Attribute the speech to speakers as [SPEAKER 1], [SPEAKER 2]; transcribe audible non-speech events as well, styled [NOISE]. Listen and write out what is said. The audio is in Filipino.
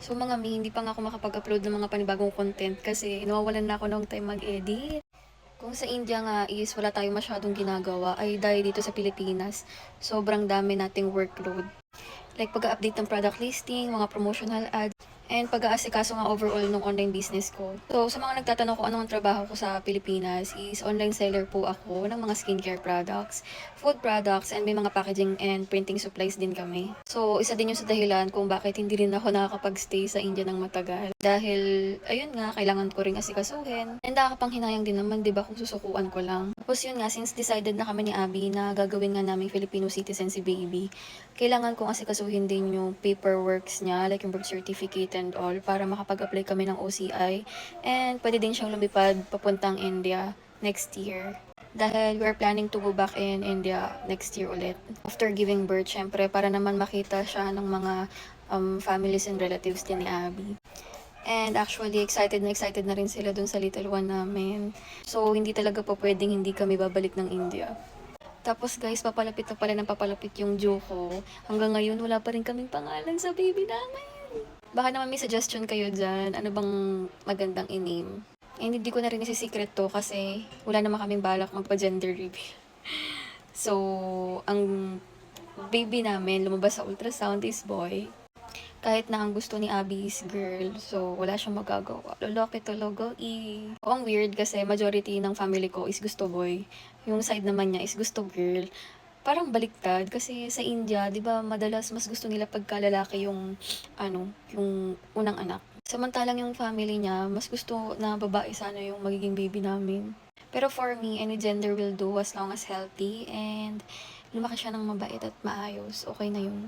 [SPEAKER 1] So mga mi, hindi pa nga ako makapag-upload ng mga panibagong content kasi nawawalan na ako ng time mag-edit. Kung sa India nga is wala tayong masyadong ginagawa, ay dahil dito sa Pilipinas, sobrang dami nating workload. Like pag-update ng product listing, mga promotional ads, and pag-aasikaso nga overall ng online business ko. So, sa mga nagtatanong kung anong trabaho ko sa Pilipinas is online seller po ako ng mga skincare products, food products, and may mga packaging and printing supplies din kami. So, isa din yung sa dahilan kung bakit hindi rin ako nakakapag-stay sa India ng matagal. Dahil, ayun nga, kailangan ko rin asikasuhin. And nakakapanghinayang din naman, di ba, kung susukuan ko lang. Tapos yun nga, since decided na kami ni Abby na gagawin nga namin Filipino citizen si baby, kailangan kong asikasuhin din yung paperworks niya, like yung birth certificate and all, para makapag-apply kami ng OCI. And pwede din siyang lumipad papuntang India next year. Dahil we are planning to go back in India next year ulit. After giving birth, syempre, para naman makita siya ng mga um, families and relatives din ni Abby. And actually, excited na excited na rin sila dun sa little one namin. So, hindi talaga po pwedeng hindi kami babalik ng India. Tapos guys, papalapit na pala ng papalapit yung Joko. Hanggang ngayon, wala pa rin kaming pangalan sa baby namin. Baka naman may suggestion kayo dyan. Ano bang magandang i-name? Hindi ko na rin isi-secret to kasi wala naman kaming balak magpa-gender reveal. [LAUGHS] So, ang baby namin lumabas sa ultrasound is boy. Kahit na ang gusto ni Abby is girl, so wala siyang magagawa. Loloke to logo, i. O, ang weird kasi majority ng family ko is gusto boy. Yung side naman niya is gusto girl. Parang baliktad kasi sa India, 'di ba, madalas mas gusto nila pagka lalaki yung ano, yung unang anak. Samantalang yung family niya, mas gusto na babae sana yung magiging baby namin. Pero for me, any gender will do as long as healthy and lumaki siya ng mabait at maayos. Okay na yun.